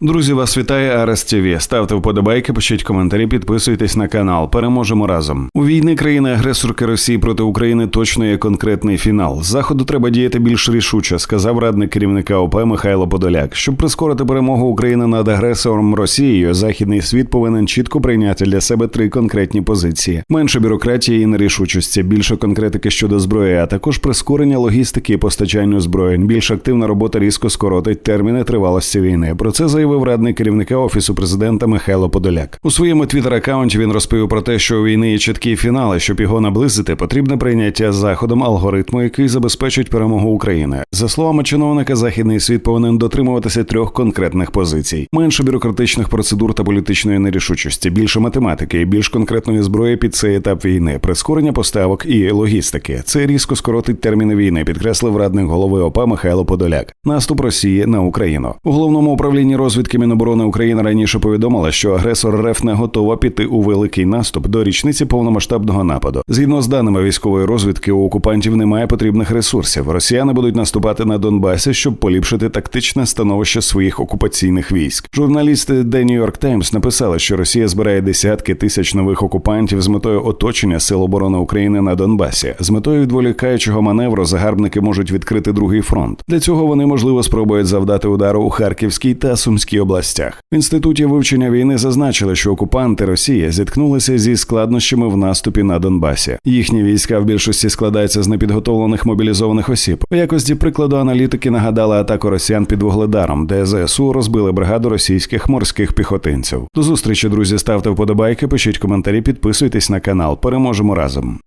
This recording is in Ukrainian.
Друзі, вас вітає Арес ТВ. Ставте вподобайки, пишіть коментарі, підписуйтесь на канал. Переможемо разом. У війни країни-агресорки Росії проти України точно є конкретний фінал. Заходу треба діяти більш рішуче, сказав радник керівника ОП Михайло Подоляк. Щоб прискорити перемогу України над агресором Росією, західний світ повинен чітко прийняти для себе три конкретні позиції: менше бюрократії і нерішучості, більше конкретики щодо зброї, а також прискорення логістики і постачання озброєнь. Більш активна робота різко скоротить терміни тривалості війни. Про це заявив радник керівника офісу президента Михайло Подоляк. У своєму твіттер-аккаунті він розповів про те, що у війни є чіткі фінали. Щоб його наблизити, потрібне прийняття заходом алгоритму, який забезпечить перемогу України. За словами чиновника, західний світ повинен дотримуватися трьох конкретних позицій: менше бюрократичних процедур та політичної нерішучості, більше математики, і більш конкретної зброї під цей етап війни, прискорення поставок і логістики. Це різко скоротить терміни війни, підкреслив радник голови ОПА Михайло Подоляк. Наступ Росії на Україну у головному управлінні розвідки Міноборони України раніше повідомила, що агресор РФ не готова піти у великий наступ до річниці повномасштабного нападу. Згідно з даними військової розвідки, у окупантів немає потрібних ресурсів. Росіяни будуть наступати на Донбасі, щоб поліпшити тактичне становище своїх окупаційних військ. Журналісти The New York Times написали, що Росія збирає десятки тисяч нових окупантів з метою оточення сил оборони України на Донбасі. З метою відволікаючого маневру загарбники можуть відкрити другий фронт. Для цього вони можливо спробують завдати удару у Харківській та Сумській областях. В інституті вивчення війни зазначили, що окупанти Росії зіткнулися зі складнощами в наступі на Донбасі. Їхні війська в більшості складаються з непідготовлених мобілізованих осіб. У якості прикладу аналітики нагадали атаку росіян під Вугледаром, де ЗСУ розбили бригаду російських морських піхотинців. До зустрічі, друзі, ставте вподобайки, пишіть коментарі, підписуйтесь на канал. Переможемо разом.